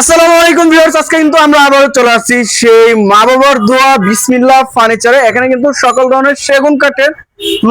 আসসালামু আলাইকুম ভিউয়ার্স আজকে কিন্তু আমরা আবার চলে আসছি সেই মা বাবার দোয়া বিসমিল্লাহ ফার্নিচারে। এখানে কিন্তু সকল ধরনের সেগুন কাঠের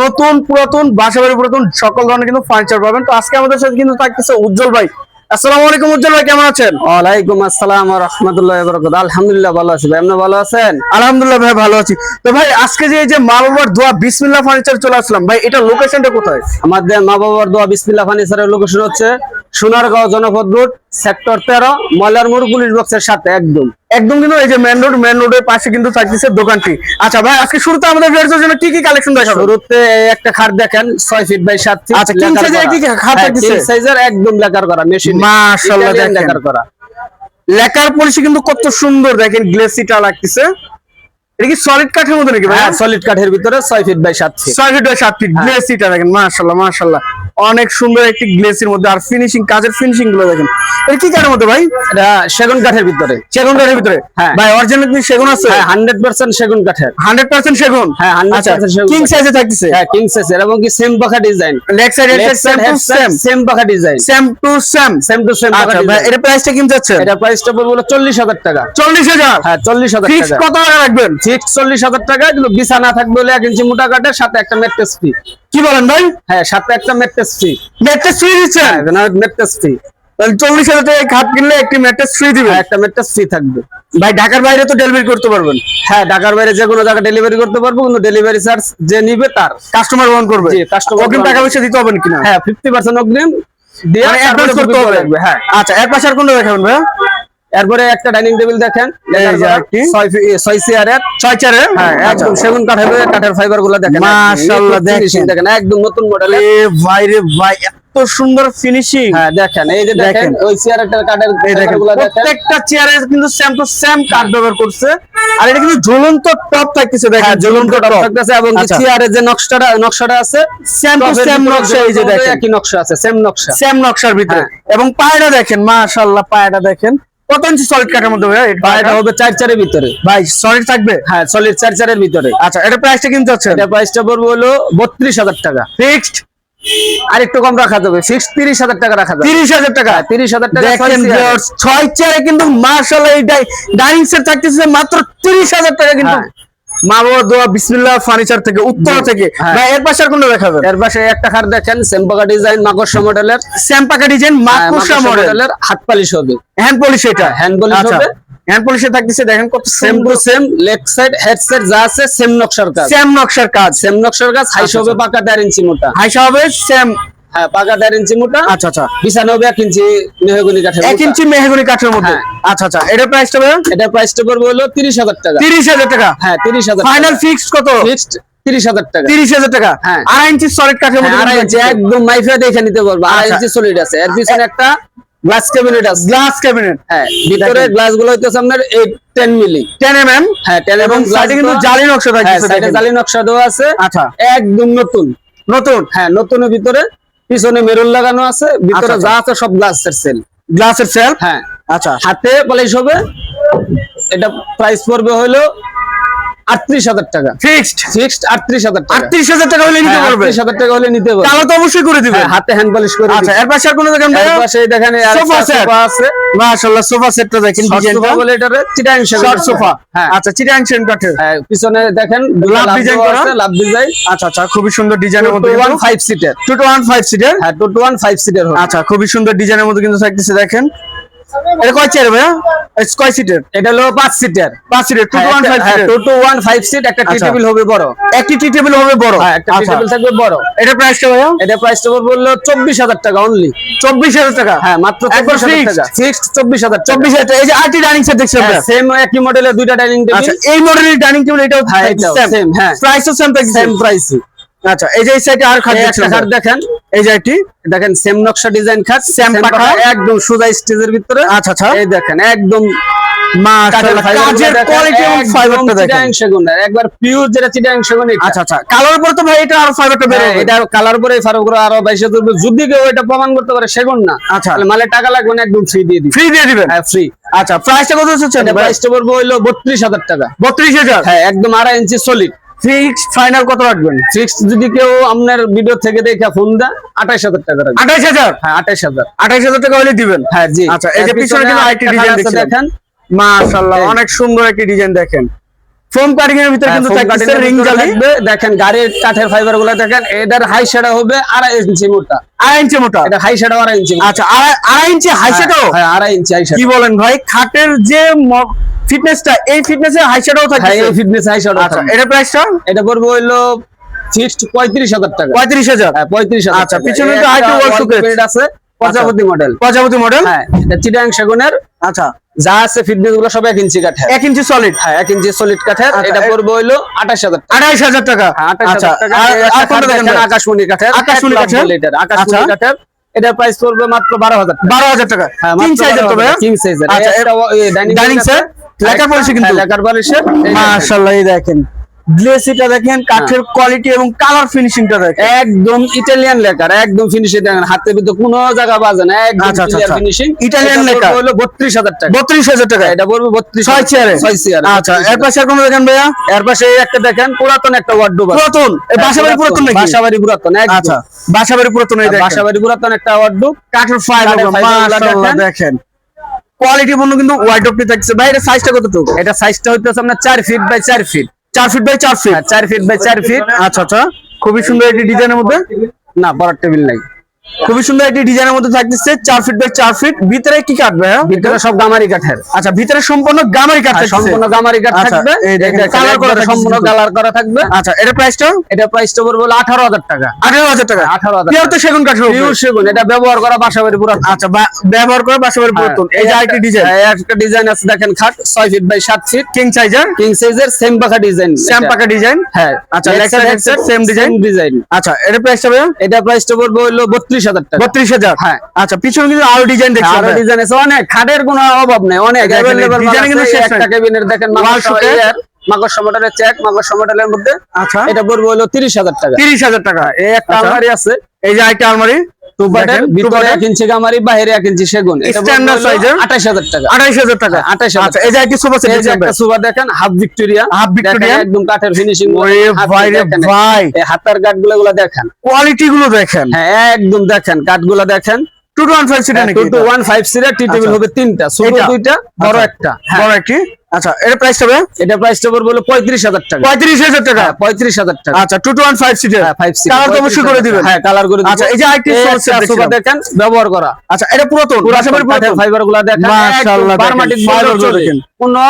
নতুন পুরাতন বাসাবাড়ি পুরাতন সকল ধরনের কিন্তু ফার্নিচার পাবেন। তো আজকে আমাদের সাথে কিন্তু থাকতেছে উজ্জ্বল ভাই। আসসালামু আলাইকুম উজ্জ্বল ভাই কেমন আছেন? ওয়ালাইকুম আসসালাম রহমতুল্লাহ বরকত আলহামদুলিল্লাহ ভালো আছি। ভাই আপনি ভালো আছেন? আলহামদুলিল্লাহ ভাই ভালো আছি। তো ভাই আজকে যে এই যে মা বাবার দোয়া বিসমিল্লাহ ফার্নিচার চলে আসলাম ভাই এটা লোকেশনটা কোথায়? আমাদের মা বাবার দোয়া বিসমিল্লাহ ফার্নিচারের লোকেশন হচ্ছে সোনারগাঁও জনপদ রোড সেক্টর তেরো ময়লার মোড় পুলিশ বক্সের সাথে একদম। একদম কিন্তু এই যে মেন রোড মেন রোডের পাশে কিন্তু থাকতেছে দোকানটি। আচ্ছা ভাই আজকে শুরুতে আমাদের ভিউয়ার্সের জন্য কি কি কালেকশন দেখাবো শুরুতে একটা খাট দেখেন ছয় ফিট বাই সাত ফিট আচ্ছা, size এর কি খাট থাকতেছে? সাইজের একদম লেকার করা মেশিন মাশাআল্লাহ দেখেন। লেকার করা। লেকার পলিশি কিন্তু কত সুন্দর দেখেন গ্লেসিটা লাগতেছে। এটা কি সলিড কাঠের মধ্যে নাকি ভাই? হ্যাঁ সলিড কাঠের ভিতরে ছয় ফিট বাই সাত ফিট ছয় ফিট বাই সাত ফিট গ্লেসিটা দেখেন মাশাআল্লাহ মাশাআল্লাহ। অনেক সুন্দর একটি গ্লেসির মধ্যে। আর ফিনিশিং কাজের ফিনিশিংগুলো দেখেন। এটা কি কাঠের মধ্যে ভাই? এটা সেগুন কাঠের ভিতরে। সেগুন কাঠের ভিতরে? হ্যাঁ। ভাই অরিজিনাল কি সেগুন আছে? হ্যাঁ হান্ড্রেড পার্সেন্ট সেগুন কাঠের। হান্ড্রেড পার্সেন্ট সেগুন? হ্যাঁ, 100% আচ্ছা সেগুন কিং সাইজে থাকতেছে? হ্যাঁ কিং সাইজের এবং কি সেম পাখা design leg side head same to same same পাখা design same to same same to same আচ্ছা ভাই এটা প্রাইসটা কিনতে যাচ্ছে? এটা প্রাইসটা চল্লিশ হাজার টাকা। চল্লিশ হাজার? হ্যাঁ চল্লিশ হাজার ফিক্স টাকা। কত টাকা রাখবেন? ফিক্স চল্লিশ হাজার টাকা কিন্তু বিছানা থাকবে হলে এক ইঞ্চি মোটা কাঠের সাথে একটা মেট্রেস ফ্রি কি বলেন ভাই? হ্যাঁ সাথে একটা মেট্রেস ফ্রি ম্যাট্রেস ফ্রি দিচ্ছেন মেট্রেস ফ্রি তাহলে চল্লিশ হাজার টাকা খাট কিনলে একটি ম্যাট্রেস ফ্রি দিবেন। একটা মেট্রেস ফ্রি থাকবে। ভাই ঢাকার বাইরে তো ডেলিভারি করতে পারবেন। হ্যাঁ ঢাকার বাইরে যে কোনো জায়গায় ডেলিভারি করতে পারব কিন্তু ডেলিভারি চার্জ যে নিবে তার। কাস্টমার বহন করবে। কাস্টমার অগ্রিম টাকা পয়সা দিতে হবে কিনা? হ্যাঁ ফিফটি পার্সেন্ট অগ্রিম। দিয়ে মানে অ্যাডভান্স করতে হবে। লাগবে, হ্যাঁ। আচ্ছা এর পাশে আর কোনটা দেখাবেন ভাই এরপরে একটা ডাইনিং টেবিল দেখেন ছয় ছয় চেয়ারের হ্যাঁ একদম সেগুন কাঠের কাঠের ফাইবারগুলো দেখেন মাশাআল্লাহ, দেখেন। দেখেন একদম নতুন মডেল এ ভাই রে ভাই এত সুন্দর ফিনিশিং হ্যাঁ দেখেন এই যে দেখেন দেখেন। ওই চেয়ারের কাঠেরগুলো দেখেন প্রত্যেকটা চেয়ারে কিন্তু সেম টু সেম কাঠ ব্যবহার করছে। আর এটা কিন্তু ঝুলন্ত টপ থাকতেছে দেখেন। হ্যাঁ ঝুলন্ত টপ থাকতেছে এবং আচ্ছা। চেয়ারের যে নকশাটা নকশাটা আছে সেম টু সেম নকশা এই যে দেখেন। একই নকশা আছে সেম নকশা। সেম নকশার ভিতরে। এবং পায়রা দেখেন মাশাআল্লাহ পায়রা দেখেন। কত ইঞ্চি সলিড কাঠের মধ্যে ভাই এটা হবে চার চারের ভিতরে। ভাই সলিড থাকবে? হ্যাঁ সলিড চার চারের ভিতরে। আচ্ছা এটা প্রাইসটা কিনতে হচ্ছে এটা প্রাইসটা পড়বে হলো বত্রিশ হাজার টাকা। ফিক্সড আর একটু কম রাখা যাবে ফিক্স তিরিশ হাজার টাকা রাখা যাবে। তিরিশ হাজার টাকা? তিরিশ হাজার টাকা দেখেন ছয় চেয়ারে। কিন্তু মার্শাল্লাহ এই ডাইনিং সেট থাকতেছে মাত্র তিরিশ হাজার টাকা কিন্তু। হ্যাঁ। মা বাবা দোয়া বিসমিল্লাহ ফার্নিচার থেকে উত্তরা থেকে। হ্যাঁ। ভাই এর পাশে আর কোনটা দেখাবেন এর পাশে একটা খাট দেখেন সেম্পাকা ডিজাইন মাকড়সা মডেলের ডিজাইন মডেলের হাত পালিশ হবে। হ্যান্ড পলিশ এটা? হ্যান্ড পলিশ হবে। হ্যান্ড পলিশে থাকতেছে দেখেন কত same to same leg side head side যা আছে সেম নকশার কাজ। সেম নকশার কাজ। সেম নকশার কাজ হাইস আচ্ছা, হবে পাকা দেড় ইঞ্চি মোটা। হাইসা হবে সেম হ্যাঁ পাকা দেড় ইঞ্চি মোটা। আচ্ছা আচ্ছা। এক ইঞ্চি মেহগনি কাঠের এক ইঞ্চি মেহগনি কাঠের মধ্যে? হ্যাঁ। আচ্ছা আচ্ছা। এটার প্রাইসটা ভাই এটার প্রাইসটা পড়বে হলো তিরিশ হাজার টাকা। তিরিশ হাজার টাকা? হ্যাঁ তিরিশ হাজার ফাইনাল ফিক্সড কত? ফিক্সড তিরিশ হাজার টাকা। তিরিশ হাজার টাকা? হ্যাঁ। আড়াই ইঞ্চি সলিড কাঠের হ্যাঁ, মধ্যে আড়াই ইঞ্চি একদম দেখে নিতে পারব। আড়াই আচ্ছা। ইঞ্চি সলিড আছে। এর পিছনে একটা গ্লাস ক্যাবিনেট আছে। গ্লাস ক্যাবিনেট হ্যাঁ ভিতরে গ্লাসগুলো হইতেছে আপনার এইট টেন মিলি হ্যাঁ সাইডে কিন্তু জালি নকশা হ্যাঁ সাইডে জালি নকশা দেওয়া আছে। আচ্ছা। একদম নতুন। নতুন? হ্যাঁ নতুনের ভিতরে পিছনে মেরুল লাগানো আছে ভিতরে আচ্ছা, যা আছে সব গ্লাসের সেল গ্লাসের সেল হ্যাঁ। আচ্ছা হাতে পলিশ হবে এটা প্রাইস পড়বে হলো আটত্রিশ হাজার টাকা। ফিক্সড ফিক্সড আটত্রিশ হাজার টাকা। আটত্রিশ হাজার টাকা হলে নিতে পারবে? আটত্রিশ হাজার টাকা হলে নিতে পারবে। তাহলে তো অবশ্যই করে দিবে হ্যাঁ, হাতে হ্যান্ড পলিশ করে আচ্ছা এর পাশে আর কোনো দেখেন এর পাশে দেখেন সোফা সেট আছে। মাশাআল্লাহ সোফা সেটটা দেখেন ডিজাইনটা বলে এটারে চিটাং শর্ট সোফা হ্যাঁ। আচ্ছা চিটাং সেন কাঠের হ্যাঁ, পিছনে দেখেন লাভ ডিজাইন করা। আছে লাভ ডিজাইন আচ্ছা আচ্ছা খুবই সুন্দর ডিজাইনের মধ্যে seater two two one five সিটের হ্যাঁ two two one five seater আচ্ছা খুবই সুন্দর ডিজাইনের মধ্যে কিন্তু থাকতেছে দেখেন। এটা কয় চেয়ার ভাইয়া? কয় সিটের এটা হলো পাঁচ সিটার পাঁচ সিটের two one five two two one five seat একটা টি আচ্ছা। টেবিল হবে বড়। একটি টি টেবিল হবে বড়। হ্যাঁ একটা টি আচ্ছা। টেবিল থাকবে বড়। এটা প্রাইসটা ভাইয়া? এটা প্রাইসটা হলো চব্বিশ হাজার টাকা অনলি চব্বিশ হাজার টাকা? হ্যাঁ মাত্র একবার ফিক্সড চব্বিশ হাজার চব্বিশ হাজার। এই যে আরটি ডাইনিং সেট ভাইয়া? সেম একই মডেলের দুইটা ডাইনিং আচ্ছা টেবিল এই মডেলের ডাইনিং টেবিল এটাও সেম হ্যাঁ। প্রাইসও সেম থাকছে সেম প্রাইসই আচ্ছা এই যে এই সাইডে আর খাট একটা খাট দেখেন। এই যে দেখেন সেম নকশা ডিজাইন খাট সেম পাখা। একদম সোজা স্টেজের ভিতরে। আচ্ছা আচ্ছা। এই দেখেন একদম যদি কেউ এটা প্রমাণ করতে পারে সেগুন না। আচ্ছা। মালে টাকা লাগবে না একদম ফ্রি দিয়ে দিবে। ফ্রি দিয়ে দিবেন? হ্যাঁ ফ্রি আচ্ছা প্রাইসটা কত হচ্ছে প্রাইসটা পড়বে হইল বত্রিশ হাজার টাকা। বত্রিশ হাজার? হ্যাঁ একদম আড়াই ইঞ্চি সলিড ফিক্স ফাইনাল কত রাখবেন? ফিক্স যদি কেউ আপনার ভিডিও থেকে দেখে ফোন আঠাইশ হাজার টাকা রাখবে আঠাইশ হাজার? হ্যাঁ আঠাইশ হাজার। আঠাইশ হাজার টাকা হলে দিবেন? হ্যাঁ জি। আচ্ছা, এই যে পিছনে কিন্তু আছে দেখছিলাম। দেখেন। মাশাআল্লাহ অনেক সুন্দর একটি ডিজাইন দেখেন। ফোম কাটিং এর ভিতরে হ্যাঁ, কিন্তু এর রিং জালি দেখেন গাড়ির কাঠের ফাইবারগুলো দেখেন এটার হাই শ্যাডো হবে আড়াই ইঞ্চি মোটা। আড়াই ইঞ্চি মোটা? এটা হাই শ্যাডো আড়াই ইঞ্চি আচ্ছা আড়াই ইঞ্চি হাই শ্যাডো হ্যাঁ আড়াই ইঞ্চি হাই কি বলেন ভাই? খাটের যে ফিটনেসটা এই ফিটনেসে হাই শ্যাডো হ্যাঁ থাকে এই ফিটনেস হাই শ্যাডো আচ্ছা এটা প্রাইসটা এটা পড়বে ফিক্সড পঁয়ত্রিশ হাজার টাকা। পঁয়ত্রিশ হাজার? হ্যাঁ পঁয়ত্রিশ হাজার আচ্ছা, পিছনে তো আরেকটু wall wall আছে প্রজাপতি মডেল প্রজাপতি মডেল হ্যাঁ এটা চিটাং সেগুনের। আচ্ছা। যা আছে ফিটনেসগুলো সব এক ইঞ্চি কাঠের এক ইঞ্চি সলিড হ্যাঁ এক ইঞ্চি সলিড কাঠের আচ্ছা, এটা পড়বে হইল আঠাশ হাজার টাকা। আড়াইশ হাজার টাকা? হ্যাঁ, আঠাশ আচ্ছা হাজার টাকা? আকাশমণি কাঠের আকাশমণি কাঠের? লিটার আকাশমণি আচ্ছা। কাঠের এটা প্রাইস পড়বে মাত্র বারো হাজার টাকা। বারো হাজার টাকা। হ্যাঁ কিং সাইজের কিং সাইজের আচ্ছা ডাইনিং সেট লেখার পলিসি কিন্তু। লেখার পলিশের মাশাআল্লাহ এই দেখেন। গ্লেসিটা দেখেন কাঠের কোয়ালিটি এবং কালার ফিনিশিংটা দেখেন। একদম ইটালিয়ান লেকার একদম ফিনিশিং দেখেন। হাতের ভিতরে কোনো জায়গা বাজে না একদম। Finishing Italian lacquer. হলো বত্রিশ হাজার টাকা। বত্রিশ হাজার টাকা। এটা পড়বে বত্রিশ ছয় চেয়ারে ছয় চেয়ারে আচ্ছা এর পাশে কোনো দেখেন ভাইয়া? এর পাশে এই একটা দেখেন পুরাতন একটা ওয়ার্ডরোব পুরাতন? এই বাসাবাড়ি পুরাতন। নাকি? বাসাবাড়ি পুরাতন একদম। আচ্ছা বাসাবাড়ি পুরাতন এই দেখেন। বাসাবাড়ি পুরাতন একটা ওয়ার্ডরোব কাঠের ফাইবার fiber মাশাআল্লাহ দেখেন। কোয়ালিটি পণ্য কিন্তু ওয়াইড অফ থাকছে। ভাই এটা সাইজটা কতটুকু? এটা সাইজটা হইতেছে আপনার চার ফিট বাই চার ফিট চার ফিট বাই চার ফিট চার ফিট বাই চার ফিট আচ্ছা আচ্ছা। খুবই সুন্দর একটি ডিজাইনের মধ্যে? না বড় টেবিল নাই। খুবই সুন্দর একটি ডিজাইনের মধ্যে থাকতেছে চার ফিট বাই চার ফিট ভিতরে কি কাটবে ভিতরে সব গামারি কাঠের। আচ্ছা ভিতরে সম্পূর্ণ গামারি কাঠ সম্পূর্ণ গামারি কাঠ আচ্ছা, থাকবে। colour করা সম্পূর্ণ কালার করা থাকবে। আচ্ছা এটা প্রাইসটা এটা প্রাইসটা পড়বে হলো আঠারো হাজার টাকা। আঠারো হাজার টাকা। আঠারো হাজার পিওর তো সেগুন কাঠের উপরে। পিওর সেগুন এটা ব্যবহার করা বাসাবাড়ি পুরো আচ্ছা ব্যবহার করে বাসাবাড়ি পুরাতন। এই যে আরেকটি ডিজাইন একটা ডিজাইন আছে দেখেন খাট ছয় ফিট বাই সাত ফিট কিং সাইজার কিং সাইজের সেম পাখা ডিজাইন স্যাম পাকা ডিজাইন হ্যাঁ আচ্ছা, same design? same design। আচ্ছা এটা প্রাইসটা এটা প্রাইসটা পড়বে হলো বত্রিশ হাজার টাকা। বত্রিশ হাজার? হ্যাঁ। আচ্ছা পিছনে কিন্তু আরও ডিজাইন দেখছি আরও ডিজাইন আছে। অনেক খাটের কোনো অভাব নেই। অনেক কিন্তু একটা ক্যাবিনেট দেখেন মাকড়সা মডেলের চেক মাকড়সা মডেলের মধ্যে আচ্ছা। এটা পড়বে হলো তিরিশ হাজার টাকা। তিরিশ হাজার টাকা। এই একটা আচ্ছা। আলমারি আছে। এই যে একটা আলমারি। ভিতরে। ইঞ্চি গামারি বাইরে ইঞ্চি সেগুন। টাকা। আচ্ছা এই যে একটি সোফা সেট এই একটা সুপার দেখেন হাফ ভিক্টোরিয়া? একদম কাঠের ফিনিশিং ওরে ভাই রে ভাই। এই হাতার কাঠগুলো দেখেন। কোয়ালিটি গুলো দেখেন। হ্যাঁ একদম দেখেন কাঠগুলো দেখেন। সিটার নাকি সিটার টি টেবিল আচ্ছা। হবে তিনটা ছোট দুইটা বড় আচ্ছা। একটা। হ্যাঁ। বড় একটি? আচ্ছা এর হবে এটা হলো টাকা। টাকা? হ্যাঁ টাকা। আচ্ছা সিটার হ্যাঁ কালার তো অবশ্যই করে দিবেন। হ্যাঁ কালার করে দিবেন। আচ্ছা, এই যে। দেখেন। ব্যবহার করা। আচ্ছা এটা পুরাতন। বাসাবাড়ি পুরাতন। ফাইবারগুলা দেখেন মাশাআল্লাহ, বারমাটিক fiber গুলো চলে। দেখেন। কোনো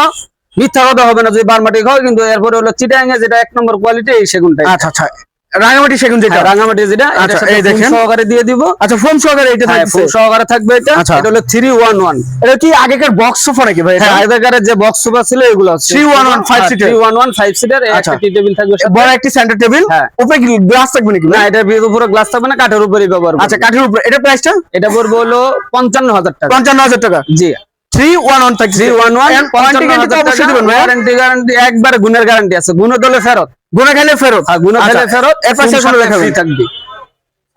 মিথ্যা কথা হবে না যদি বারমাটিক হয় কিন্তু এরপরে হলো চিটাঙ্গে যেটা এক নম্বর কোয়ালিটি এই সেগুনটা আচ্ছা আচ্ছা। রাঙামাটি সেগুন যেটা। হ্যাঁ, রাঙামাটি যেটা আচ্ছা, আচ্ছা এই দেখেন। সহকারে দিয়ে দিব। আচ্ছা ফোন সহকারে এটা হ্যাঁ থাকছে। ফুল সহকারে থাকবে এটা। আচ্ছা। এটা হলো থ্রি ওয়ান ওয়ান এটা কি আগেকার বক্স সোফা নাকি ভাই এটা? হ্যাঁ আগেকারের যে বক্স সোফা ছিল এগুলো হচ্ছে 311 five seater। Three one one seater আচ্ছা। একটা টি টেবিল থাকবে বড় একটি সেন্টার টেবিল। উপরে কি গ্লাস থাকবে নাকি না এটা এটার ভিতরে পুরো গ্লাস থাকবে না কাঠের উপরেই ব্যবহার। আচ্ছা কাঠের উপরে। এটা প্রাইসটা এটা পড়বে হলো পঞ্চান্ন হাজার টাকা। পঞ্চান্ন হাজার টাকা। জি। একবার গুণের গ্যারান্টি আছে। গুণ দলে ফেরত। গুণে খেলে ফেরত। আর গুণ আচ্ছা, খেলে ফেরত এর পাশে কোনো সাথে দেখাবেন থাকবে।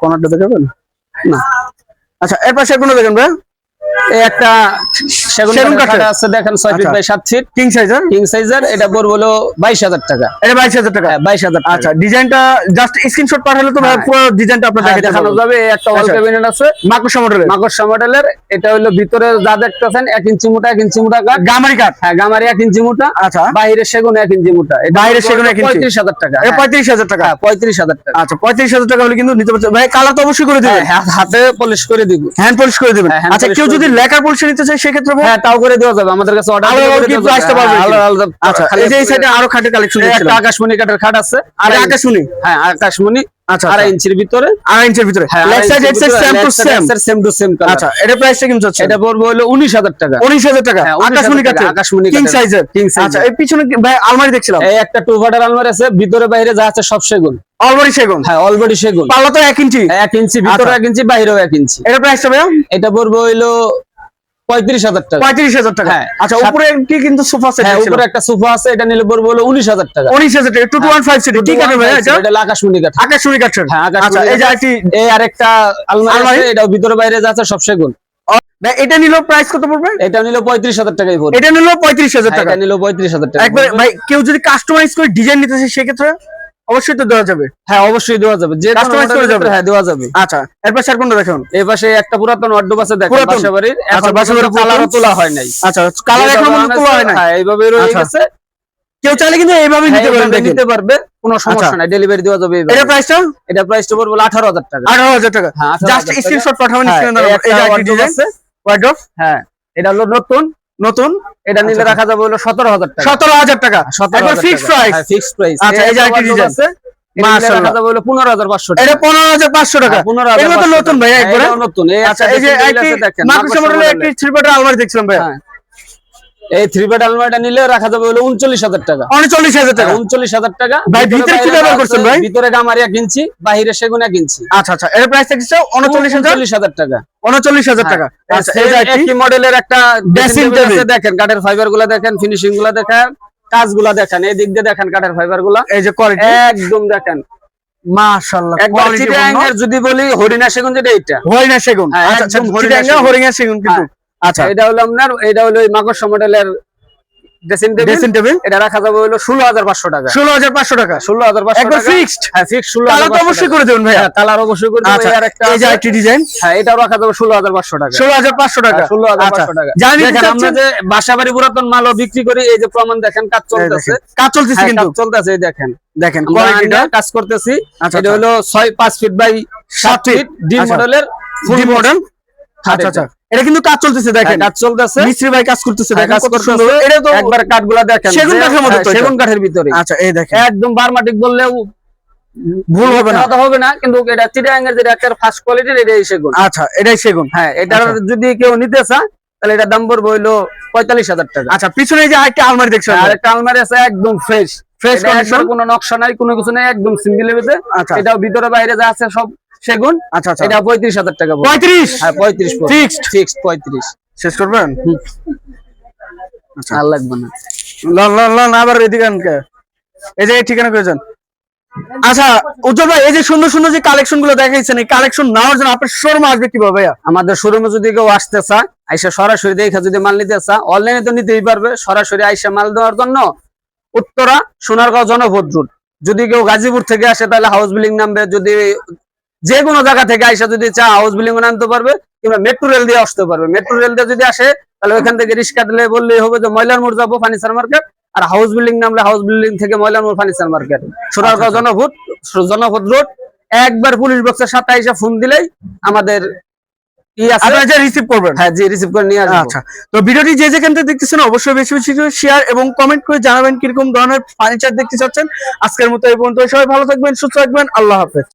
কোনটা দেখাবেন? না। আচ্ছা এর পাশে কোনো দেখেন ভাই? এই একটা সেগুন সেগুন কাঠের কাঠের। আছে দেখেন ছয় ফিট আচ্ছা। বাই সাত ফিট কিং সাইজের কিং সাইজের এটা পড়বে হলো বাইশ হাজার টাকা। এটা বাইশ হাজার টাকা? হ্যাঁ আচ্ছা ডিজাইনটা জাস্ট স্ক্রিনশট পাঠালে তো ভাই হ্যাঁ। পুরো ডিজাইনটা আপনার হ্যাঁ, দেখানো যাবে একটা ওয়াল। ক্যাবিনেট আছে। মাকুসা মডেলের? মাকড়সা মডেলের এটা হলো ভিতরে যা দেখতেছেন এক ইঞ্চি মোটা এক ইঞ্চি মোটা কাঠ। গামারি কাঠ? হ্যাঁ গামারি এক ইঞ্চি মোটা। বাইরে সেগুন এক ইঞ্চি মোটা। এটা বাইরের সেগুন এক ইঞ্চি। পঁয়ত্রিশ হাজার টাকা এটা পঁয়ত্রিশ হাজার টাকা? হ্যাঁ পঁয়ত্রিশ হাজার টাকা। আচ্ছা পঁয়ত্রিশ হাজার টাকা হলে কিন্তু নিতে পারছে। ভাই কালার তো অবশ্যই করে দিবেন। হ্যাঁ, হাতে পলিশ করে দিব। হ্যান্ড পলিশ করে দিবেন। হ্যাঁ, আচ্ছা কেউ যদি। পলিশ নিতে চায় সেক্ষেত্রে হ্যাঁ তাও করে দেওয়া যাবে। আমাদের কাছে অর্ডার আলাদা আলাদা কি পারবে কি? আচ্ছা এই যে এই সাইডে আরও খাটের কালেকশন একটা আকাশমণি কাঠের খাট আছে আর আড়াই হ্যাঁ আকাশমণি। আচ্ছা আড়াই আচ্ছা। ইঞ্চির ভিতরে? আড়াই ইঞ্চের ভিতরে। হ্যাঁ side head side same to same same to same আচ্ছা এটা প্রাইসটা কিন্তু হচ্ছে? এটা পড়বে হলো উনিশ হাজার টাকা। উনিশ হাজার টাকা? 19,000 আকাশমণি টাকা, আকাশমণি কিং সাইজের King size এই পিছনে ভাই আলমারি দেখছিলাম। এই একটা টু ফাটার আলমারি আছে ভিতরে বাইরে যা আছে সব সেগুন। অলমারি সেগুন? হ্যাঁ সেগুন। পাল্লা তো এক ইঞ্চি। এক ইঞ্চি ভিতরে। এক ইঞ্চি বাইরেও এক ইঞ্চি। এটা প্রাইসটা ভাই এটা পড়বে হইল পঁয়ত্রিশ হাজার টাকা। পঁয়ত্রিশ হাজার টাকা। হ্যাঁ। আচ্ছা উপরে কি কিন্তু সোফা সেট হ্যাঁ উপরে একটা সোফা আছে এটা নিলে পড়বে হলো উনিশ হাজার টাকা। উনিশ হাজার টাকা টু টু ওয়ান ফাইভ সিটি ঠিক আছে ভাই এটা এটা আকাশমণি কাঠ আকাশমণি কাঠের। হ্যাঁ আচ্ছা এই যে একটি এই আরেকটা আলমারি ভিতরে বাইরে যা আছে সব সেগুন। এটা নিল প্রাইস কত পড়বে? এটা নিল পঁয়ত্রিশ হাজার টাকাই পড়বে। এটা নিল পঁয়ত্রিশ হাজার টাকা। এটা নিল পঁয়ত্রিশ হাজার টাকা একবার ভাই কেউ যদি কাস্টমাইজ করে ডিজাইন নিতে সেক্ষেত্রে অবশ্যই তো দেওয়া যাবে। হ্যাঁ অবশ্যই দেওয়া যাবে। যে Customize করে যাবে? হ্যাঁ দেওয়া যাবে। আচ্ছা এরপর স্যার কোনটা দেখুন এই পাশে একটা পুরাতন অর্ডব আছে দেখেন? বাসাবাড়ির। আচ্ছা, বাসাবাড়ির পুরাতন? তোলা হয় নাই। আচ্ছা কালার এখনও তোলা হয় না হ্যাঁ এইভাবে রয়ে আচ্ছা। গেছে। কেউ চাইলে কিন্তু এইভাবে হ্যাঁ, নিতে এইভাবে নিতে পারবে কোনো সমস্যা আচ্ছা। নাই ডেলিভারি দেওয়া যাবে এটা প্রাইসটা এটা প্রাইসটা পড়বে আঠারো হাজার টাকা। আঠারো হাজার টাকা। হ্যাঁ, জাস্ট স্ক্রিনশট পাঠাবেন হ্যাঁ, স্ক্রিনে এই এই যে ডিজাইন আছে। ওয়ার্ড্রপ হ্যাঁ এটা হলো নতুন। নতুন? এটা নিলে আচ্ছা, রাখা যাবে হলো সতেরো হাজার টাকা। সতেরো হাজার টাকা। ফিক্সড প্রাইস ফিক্সড প্রাইস আচ্ছা, এই যে আরেকটি ডিজাইন আছে? এটা রাখা যাবে হলো পনেরো হাজার পাঁচশো এটা পনেরো হাজার পাঁচশো টাকা। হ্যাঁ, 15,500 নতুন ভাই হ্যাঁ, আচ্ছা আলমারি দেখছিলাম ভাই। এই থ্রি বেড আলমারিটা নিলে রাখা যাবে হলো উনচল্লিশ হাজার টাকা। উনচল্লিশ হাজার টাকা? উনচল্লিশ হাজার টাকা। ভাই, ভিতরে কি ব্যবহার করছেন ভাই? ভিতরে গামারি এক ইঞ্চি বাহিরে সেগুন ইঞ্চি আচ্ছা আচ্ছা এর প্রাইস থাকছে উনচল্লিশ উনচল্লিশ হাজার টাকা। উনচল্লিশ হাজার টাকা। হ্যাঁ, আচ্ছা এই যে একই মডেলের একটা ড্রেসিং টেবিল দেখেন কাঠের ফাইবারগুলা দেখেন ফিনিশিংগুলা দেখেন কাজগুলা দেখেন এই দিক দিয়ে দেখেন কাঠের ফাইবারগুলা এই যে কোয়ালিটি একদম দেখেন। মাশাআল্লাহ চিটাগাং যদি বলি হরিণা সেগুন যেটা এইটা। হরিণা সেগুন। হ্যাঁ, আচ্ছা আচ্ছা। হরিণা সেগুন। কিন্তু। আচ্ছা। এটা হলো আপনার এটা হলো মাকড়সা মডেলের ড্রেসিং টেবিল এটা রাখা যাবে হলো ষোলো হাজার পাঁচশো টাকা। ষোলো হাজার পাঁচশো টাকা। ষোলো হাজার পাঁচশো টাকা। ফিক্সড হ্যাঁ ফিক্স ষোলো তো অবশ্যই করে দেবেন ভাইয়া। কালার অবশ্যই করে আচ্ছা আর একটা এই যে আছে। ডিজাইন হ্যাঁ এটাও রাখা যাবে ষোলো হাজার পাঁচশো টাকা। ষোলো হাজার পাঁচশো টাকা। হ্যাঁ, ষোলো হাজার আচ্ছা পাঁচশো টাকা। জানি দেখেন আমরা যে বাসাবাড়ি পুরাতন মালও বিক্রি করি এই যে প্রমাণ দেখেন কাজ চলতেছে। কাজ চলতেছে হ্যাঁ, কিন্তু। চলতেছে এই দেখেন। দেখেন কোয়ালিটিটা কাজ করতেছি। আচ্ছা, এটা আচ্ছা। হলো ছয় পাঁচ ফিট বাই সাত ফিট ডি আচ্ছা। মডেলের ফুল মডেল আচ্ছা আচ্ছা। এটা কিন্তু কাজ চলতেছে দেখেন। কাজ চলতেছে। মিস্ত্রি ভাই কাজ করতেছে হ্যাঁ, দেখেন কত সুন্দর। এটা তো একবার কাঠগুলা দেখেন সেগুন কাঠের মতো হ্যাঁ। সেগুন কাঠের ভিতরে। আচ্ছা এই দেখেন। একদম বারমাটিক বললেও ভুল হবে না। হবে না কিন্তু এটা এর যেটা একটা ফার্স্ট কোয়ালিটির এটাই সেগুন। আচ্ছা এটাই সেগুন। হ্যাঁ। যদি কেউ নিতে চায় তাহলে এটা দাম পড়বে হইল পঁয়তাল্লিশ হাজার টাকা। আচ্ছা পিছনে যে আরেকটা আলমারি দেখছেন একটা আলমারি আছে একদম ফ্রেশ ফ্রেশ কন্ডিশন কোনো নকশা নাই কোনো কিছু নাই একদম সিঙ্গেল এর আচ্ছা এটাও ভিতরে বাইরে যা আছে সব সেগুন। আচ্ছা আচ্ছা। এটা পঁয়ত্রিশ হাজার টাকা পড়বে। পঁয়ত্রিশ? হ্যাঁ পঁয়ত্রিশ Fixed? ফিক্সড পঁয়ত্রিশ। শেষ করবেন? আর লাগবে না। লন লন লন আবার এদিকে আনকে। এই যে এই ঠিকানা আচ্ছা উজ্জ্বল ভাই এই যে সুন্দর সুন্দর যে কালেকশনগুলো দেখাইছেন এই কালেকশন নেওয়ার জন্য আপনার শোরুম আসবে কীভাবে ভাইয়া? আমাদের শোরুমে যদি কেউ আসতে চায় আইসা সরাসরি দেখে যদি মাল নিতে চায় অনলাইনে তো নিতেই পারবে সরাসরি আইসা মাল দেওয়ার জন্য। উত্তরা সোনারগাঁও জনপদ রুট যদি কেউ গাজীপুর থেকে আসে তাহলে হাউস বিল্ডিং নামবে। যদি যে কোনো জায়গা থেকে আইসা যদি চা হাউস বিল্ডিং নামতে পারবে কিংবা মেট্রো রেল দিয়ে আসতে পারবে। মেট্রো রেল দিয়ে যদি আসে তাহলে ওইখান থেকে রিক্সা দিলে বললেই হবে যে ময়লার মোড় যাব ফার্নিচার মার্কেট আর হাউস বিল্ডিং নামলে হাউস বিল্ডিং থেকে ময়লার মোড় ফার্নিচার মার্কেট সোনারগাঁও জনপদ জনপদ রোড একবার পুলিশ বক্সের সাথে আইসা ফোন দিলেই আমাদের আপনারা যে রিসিভ করবেন। হ্যাঁ যে রিসিভ করে নিয়ে আচ্ছা তো ভিডিওটি যে যেখান থেকে দেখতেছেন অবশ্যই বেশি বেশি শেয়ার এবং কমেন্ট করে জানাবেন কীরকম ধরনের ফার্নিচার দেখতে চাচ্ছেন। আজকের মতো এই পর্যন্ত সবাই ভালো থাকবেন সুস্থ থাকবেন আল্লাহ হাফেজ।